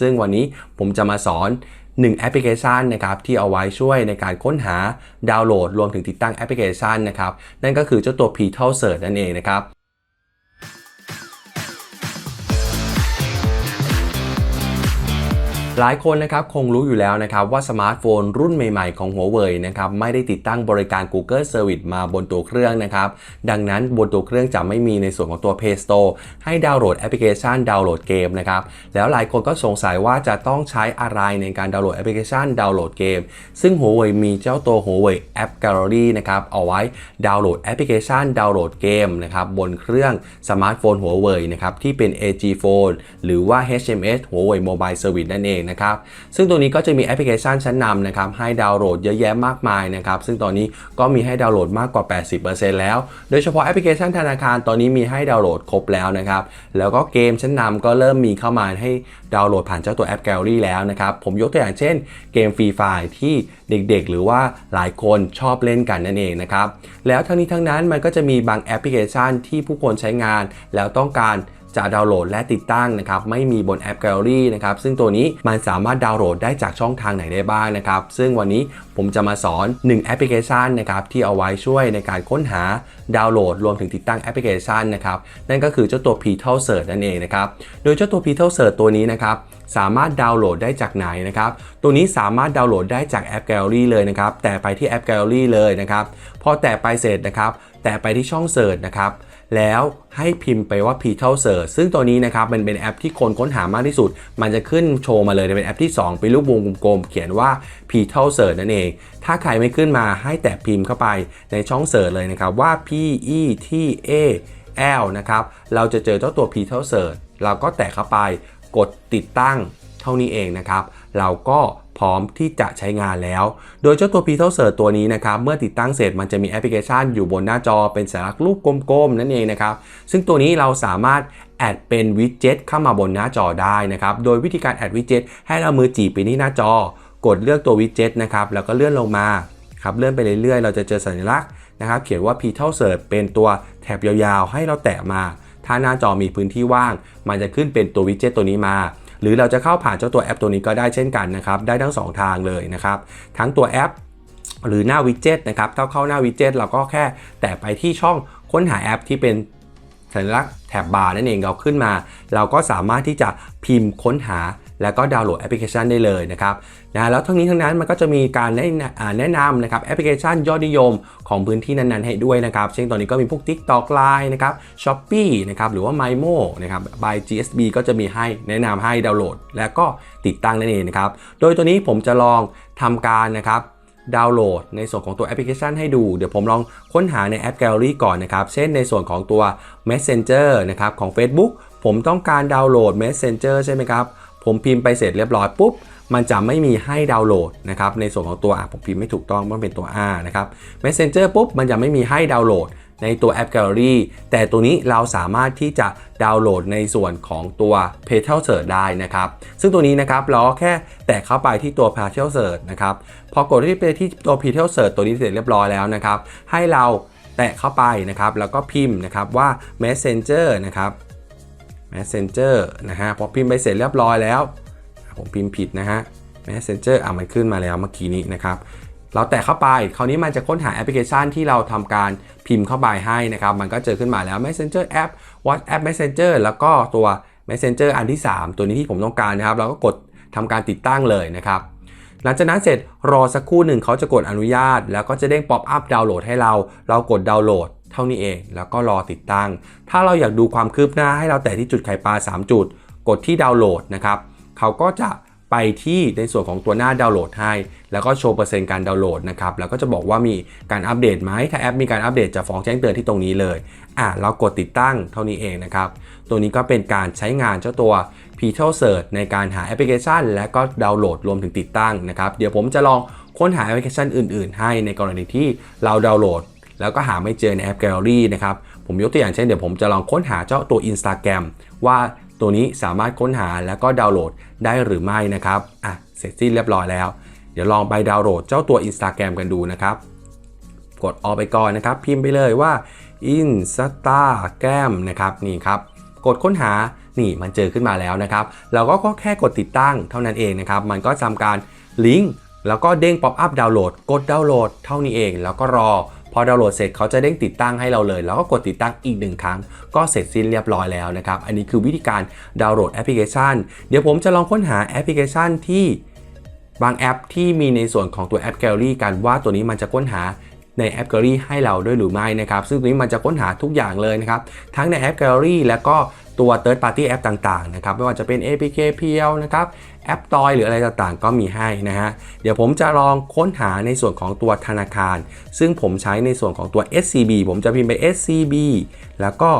ซึ่งวันนี้ผมจะมาสอน 1 แอปพลิเคชันนะครับที่เอาไว้ช่วยในการค้นหาดาวน์โหลด รวมถึงติดตั้งแอปพลิเคชันนะครับนั่นก็คือเจ้าตัว p t a l Search นั่นเองนะครับ หลายคนนะครับคงรู้อยู่แล้วนะครับว่าสมาร์ทโฟนรุ่นใหม่ๆของ Huawei นะครับไม่ได้ติดตั้งบริการ Google Service มาบนตัวเครื่องนะครับดังนั้นบนตัวเครื่องจะไม่มีในส่วนของตัว Play Store ให้ดาวน์โหลดแอปพลิเคชันดาวน์โหลดเกมนะครับแล้วหลายคนก็สงสัยว่าจะต้องใช้อะไรในการดาวน์โหลดแอปพลิเคชันดาวน์โหลดเกม ซึ่ง Huawei มีเจ้าตัว Huawei App Gallery นะครับเอาไว้ดาวน์โหลดแอปพลิเคชันดาวน์โหลดเกมนะครับบนเครื่องสมาร์ทโฟน Huawei นะครับที่เป็น AG Phone หรือว่า HMS Huawei Mobile Service นั่นเองนะครับ ซึ่งตัวนี้ก็จะมีแอปพลิเคชันชั้นนำนะครับให้ดาวน์โหลดเยอะแยะมากมายนะครับ ซึ่งตอนนี้ก็มีให้ดาวน์โหลดมากกว่า 80%แล้ว โดยเฉพาะแอปพลิเคชันธนาคารตอนนี้มีให้ดาวน์โหลดครบแล้วนะครับ แล้วก็เกมชั้นนำก็เริ่มมีเข้ามาให้ดาวน์โหลดผ่านเจ้าตัวแอปแกลลี่แล้วนะครับ ผมยกตัวอย่างเช่น เกมฟรีไฟที่เด็กๆ หรือว่าหลายคนชอบเล่นกันนั่นเองนะครับ แล้วทั้งนี้ทั้งนั้นมันก็จะมีบางแอปพลิเคชันที่ผู้คนใช้งาน แล้วต้องการ จะดาวน์โหลดและติดตั้งนะครับไม่มีบนแอป Gallery นะครับซึ่งตัวนี้มันสามารถดาวน์โหลดได้จากช่องทางไหนได้บ้างนะครับซึ่งวันนี้ผมจะมาสอน 1 แอปพลิเคชันนะครับที่เอาไว้ช่วยในการค้นหาดาวน์โหลด รวมถึงติดตั้งแอปพลิเคชันนะครับนั่นก็คือเจ้าตัว p t a l Search นั่นเองนะครับโดยเจ้าตัว p t a l Search ตัวนี้นะครับสามารถดาวน์โหลดได้จากไหนนะครับ ตัวนี้สามารถดาวน์โหลดได้จากแอป Gallery เลยนะครับ แต่ไปที่แอป Gallery เลยนะครับ พอแตะไปเสร็จนะครับ แต่ไปที่ช่อง Search นะครับแล้วให้พิมพ์ไปว่า p t a l Search ซึ่งตัวนี้นะครับมันเป็นแอปที่คนค้นหามากที่สุด มันจะขึ้นโชว์มาเลยเป็นแอปที่ 2 เป็นรูปวงกลมๆเขียนว่า p t a l Search นั่นเอง ถ้าใครไม่ขึ้นมาให้แตะพิมพ์เข้าไปในช่องเสิร์ชเลยนะครับว่า p e t a l นะครับเราจะเจอเจ้าตัว p t a l Search เราก็แตะเข้าไปกดติดตั้งเท่านี้เองนะครับ เราก็พร้อมที่จะใช้งานแล้ว โดยเจ้าตัว p t a l s e r ตัวนี้นะครับ เมื่อติดตั้งเสร็จมันจะมีแอปพลิเคชันอยู่บนหน้าจอเป็นสัญลักษณ์รูปกลมๆ นั่นเองนะครับ ซึ่งตัวนี้เราสามารถแอดเป็นวิดเจ็ตเข้ามาบนหน้าจอได้นะครับ โดยวิธีการแอดวิดเจ็ตให้เรามือจีบไปที่หน้าจอ กดเลือกตัววิดเจ็ตนะครับ แล้วก็เลื่อนลงมาครับเลื่อนไปเรื่อยๆ เราจะเจอสัญลักษณ์นะครับ เขียนว่า p t a l s e r เป็นตัวแถบยาวๆ ให้เราแตะมา ถ้าหน้าจอมีพื้นที่ว่าง มันจะขึ้นเป็นตัววิดเจ็ตตัวนี้มา หรือเราจะเข้าผ่านเจ้าตัวแอปตัวนี้ก็ได้เช่นกันนะครับ ได้ทั้ง 2 ทางเลยนะครับ ทั้งตัวแอปหรือหน้าวิดเจ็ตนะครับเข้าเข้าหน้าวิดเจ็ตเราก็แค่แตะไปที่ช่องค้นหาแอปที่เป็นสัญลักษณ์แถบบาร์นั่นเองเราขึ้นมา เราก็สามารถที่จะพิมพ์ค้นหา แล้วก็ดาวน์โหลดแอปพลิเคชันได้เลยนะครับ นะแล้วทั้งนี้ทั้งนั้นมันก็จะมีการแนะนำนะครับแอปพลิเคชันยอดนิยมของพื้นที่นั้นๆ ให้ด้วยนะครับ เช่นตอนนี้ก็มีพวก TikTok Line นะครับ Shopee นะครับหรือว่า MyMo นะครับ by GSB ก็จะมีให้แนะนำให้ดาวน์โหลด แล้วก็ติดตั้งนั่นเองนะครับ โดยตัวนี้ผมจะลองทำการนะครับดาวน์โหลดในส่วนของตัวแอปพลิเคชันให้ดู เดี๋ยวผมลองค้นหาในแอป Gallery ก่อนนะครับ เช่นในส่วนของตัว Messenger นะครับของ Facebook ผมต้องการดาวน์โหลด Messenger ใช่ไหมครับ ผมพิมพ์ไปเสร็จเรียบร้อยปุ๊บ มันจะไม่มีให้ดาวน์โหลดนะครับในส่วนของตัวผมพิมพ์ไม่ถูกต้องมันเป็นตัว R นะครับ Messenger ปุ๊บมันจะไม่มีให้ดาวน์โหลดในตัวแอป Gallery แต่ตัวนี้เราสามารถที่จะดาวน์โหลดในส่วนของตัว p a t e l Search ได้นะครับ ซึ่งตัวนี้นะครับเราแค่แตะเข้าไปที่ตัว p a t e l Search นะครับพอกดที่ไปที่ตัว p a t e l Search ตัวนี้เสร็จเรียบร้อยแล้วนะครับ ให้เราแตะเข้าไปนะครับแล้วก็พิมพ์นะครับว่า Messenger นะครับ Messenger นะฮะพอพิมพ์ไปเสร็จเรียบร้อยแล้ว ผมพิมพ์ผิดนะฮะ Messenger อะมันขึ้นมาแล้วเมื่อกี้นี้นะครับ เราแตะเข้าไป คราวนี้มันจะค้นหาแอปพลิเคชันที่เราทำการพิมพ์เข้าไปให้นะครับ มันก็เจอขึ้นมาแล้ว Messenger App WhatsApp Messenger แล้วก็ตัว Messenger อันที่ 3 ตัวนี้ที่ผมต้องการนะครับ เราก็กดทำการติดตั้งเลยนะครับ หลังจากนั้นเสร็จรอสักครู่หนึ่งเขาจะกดอนุญาต แล้วก็จะเด้งป๊อปอัพดาวน์โหลดให้เรา เรากดดาวน์โหลดเท่านี้เอง แล้วก็รอติดตั้ง ถ้าเราอยากดูความคืบหน้าให้เราแตะที่จุดไข่ปลา 3 จุด กดที่ดาวน์โหลดนะครับ เขาก็จะไปที่ในส่วนของตัวหน้าดาวน์โหลดให้ แล้วก็โชว์เปอร์เซ็นต์การดาวน์โหลดนะครับ แล้วก็จะบอกว่ามีการอัปเดตไหม ถ้าแอปมีการอัปเดตจะฟ้องแจ้งเตือนที่ตรงนี้เลย อะ เรากดติดตั้งเท่านี้เองนะครับ ตัวนี้ก็เป็นการใช้งานเจ้าตัว p t a l Search ในการหาแอปพลิเคชัน และก็ดาวน์โหลดรวมถึงติดตั้งนะครับ เดี๋ยวผมจะลองค้นหาแอปพลิเคชันอื่น ๆ ให้ในกรณีที่เราดาวน์โหลด แล้วก็หาไม่เจอในแอป Gallery นะครับ ผมยกตัวอย่างเช่นเดี๋ยวผมจะลองค้นหาเจ้าตัว Instagram ว่า ตัวนี้สามารถค้นหาแล้วก็ดาวน์โหลดได้หรือไม่นะครับอะเสร็จสิ้นเรียบร้อยแล้ว เดี๋ยวลองไปดาวน์โหลดเจ้าตัว Instagram กันดูนะครับ กดออกไปก่อนนะครับ พิมพ์ไปเลยว่า Instagram นะครับนี่ครับกดค้นหานี่มันเจอขึ้นมาแล้วนะครับ เราก็แค่กดติดตั้งเท่านั้นเองนะครับ มันก็ทำการลิงก์แล้วก็เด้งป๊อปอัพดาวน์โหลด กดดาวน์โหลดเท่านี้เอง แล้วก็รอ พอดาวน์โหลดเสร็จเขาจะเด้งติดตั้งให้เราเลย แล้วก็กดติดตั้งอีกหนึ่งครั้ง ก็เสร็จสิ้นเรียบร้อยแล้วนะครับ อันนี้คือวิธีการดาวน์โหลดแอปพลิเคชัน เดี๋ยวผมจะลองค้นหาแอปพลิเคชันที่บางแอปที่มีในส่วนของตัวแอปแกลเลอรี่กันว่าตัวนี้มันจะค้นหา ในแอปแกลลอรี่ให้เราด้วยหรือไม่นะครับซึ่งตัวนี้มันจะค้นหาทุกอย่างเลยนะครับทั้งในแอปแกลลอรี่แล้วก็ตัว Third Party App ต่างๆนะครับไม่ว่าจะเป็น APK เพียวนะครับแอปตอยหรืออะไรต่างๆ ก็มีให้นะฮะเดี๋ยวผมจะลองค้นหาในส่วนของตัวธนาคาร ซึ่งผมใช้ในส่วนของตัว SCB ผมจะพิมพ์ไป SCB แล้วก็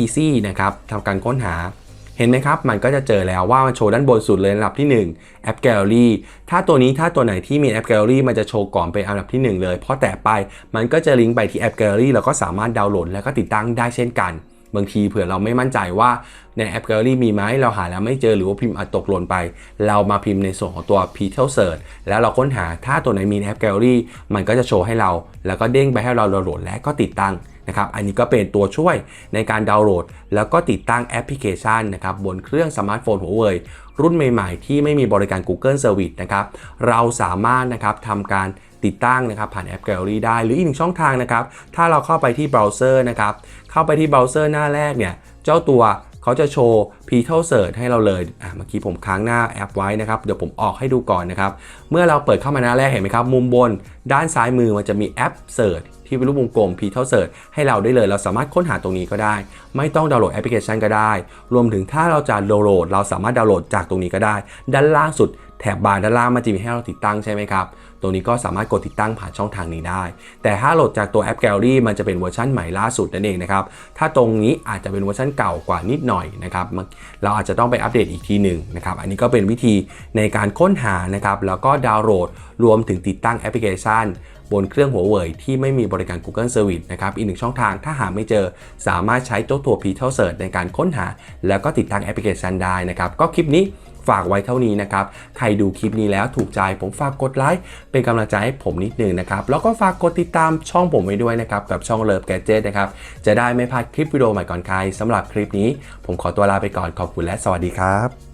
easy นะครับทำการค้นหา เห็นไหมครับ มันก็จะเจอแล้วว่ามันโชว์ด้านบนสุดเลยอันดับที่ 1 แอป Gallery ถ้าตัวนี้ถ้าตัวไหนที่มีแอป Gallery มันจะโชว์ก่อนเป็นอันดับที่ 1 เลยเพราะแตะไปมันก็จะลิงก์ไปที่แอป Gallery แล้วก็สามารถดาวน์โหลดแล้วก็ติดตั้งได้เช่นกันบางทีเผื่อเราไม่มั่นใจว่าในแอป Gallery มีไหมเราหาแล้วไม่เจอหรือว่าพิมพ์อาจตกหล่นไป เรามาพิมพ์ในส่วนของตัว p i x e l Search แล้วเราค้นหาถ้าตัวไหนมีแอป Gallery มันก็จะโชว์ให้เรา แล้วก็เด้งไปให้เราดาวน์โหลดและก็ติดตั้ง นะครับ อันนี้ก็เป็นตัวช่วยในการดาวน์โหลด แล้วก็ติดตั้งแอปพลิเคชันนะครับบนเครื่องสมาร์ทโฟนหัวเว่ยรุ่นใหม่ๆ ที่ไม่มีบริการ Google Service นะครับ เราสามารถนะครับทำการติดตั้งนะครับผ่านแอปแกลอรี่ได้ หรืออีกหนึ่งช่องทางนะครับ ถ้าเราเข้าไปที่เบราว์เซอร์นะครับ เข้าไปที่เบราว์เซอร์หน้าแรกเนี่ย เจ้าตัว เขาจะโชว์ Petal Search ให้เราเลยอะเมื่อกี้ผมค้างหน้าแอปไว้นะครับ เดี๋ยวผมออกให้ดูก่อนนะครับ เมื่อเราเปิดเข้ามาหน้าแรกเห็นไหมครับ มุมบน ด้านซ้ายมือมันจะมีแอป Search ที่เป็นรูปวงกลม Petal Search ให้เราได้เลย เราสามารถค้นหาตรงนี้ก็ได้ ไม่ต้องดาวน์โหลดแอปพลิเคชันก็ได้ รวมถึงถ้าเราจะดาวน์โหลด เราสามารถดาวน์โหลดจากตรงนี้ก็ได้ ด้านล่างสุด แถบบาร์ด้านล่างมันจะมีให้เราติดตั้งใช่ไหมครับ ตรงนี้ก็สามารถกดติดตั้งผ่านช่องทางนี้ได้ แต่ถ้าโหลดจากตัวแอป Gallery มันจะเป็นเวอร์ชันใหม่ล่าสุดนั่นเองนะครับ ถ้าตรงนี้อาจจะเป็นเวอร์ชันเก่ากว่านิดหน่อยนะครับ เราอาจจะต้องไปอัปเดตอีกทีหนึ่งนะครับ อันนี้ก็เป็นวิธีในการค้นหานะครับ แล้วก็ดาวน์โหลดรวมถึงติดตั้งแอปพลิเคชันบนเครื่องหัวเว่ยที่ไม่มีบริการ Google Service นะครับ อีกหนึ่งช่องทางถ้าหาไม่เจอ สามารถใช้ตัวตัว p i x e l Search ในการค้นหา แล้วก็ติดตั้งแอปพลิเคชันได้นะครับ ก็คลิปนี้ ฝากไว้เท่านี้นะครับ ใครดูคลิปนี้แล้วถูกใจผมฝากกดไลค์เป็นกำลังใจให้ผมนิดนึงนะครับ แล้วก็ฝากกดติดตามช่องผมไว้ด้วยนะครับ กับช่องเลิฟแกจ e t นะครับ จะได้ไม่พลาดคลิปวิดีโอใหม่ก่อนใครสำหรับคลิปนี้ ผมขอตัวลาไปก่อนขอบคุณและสวัสดีครับ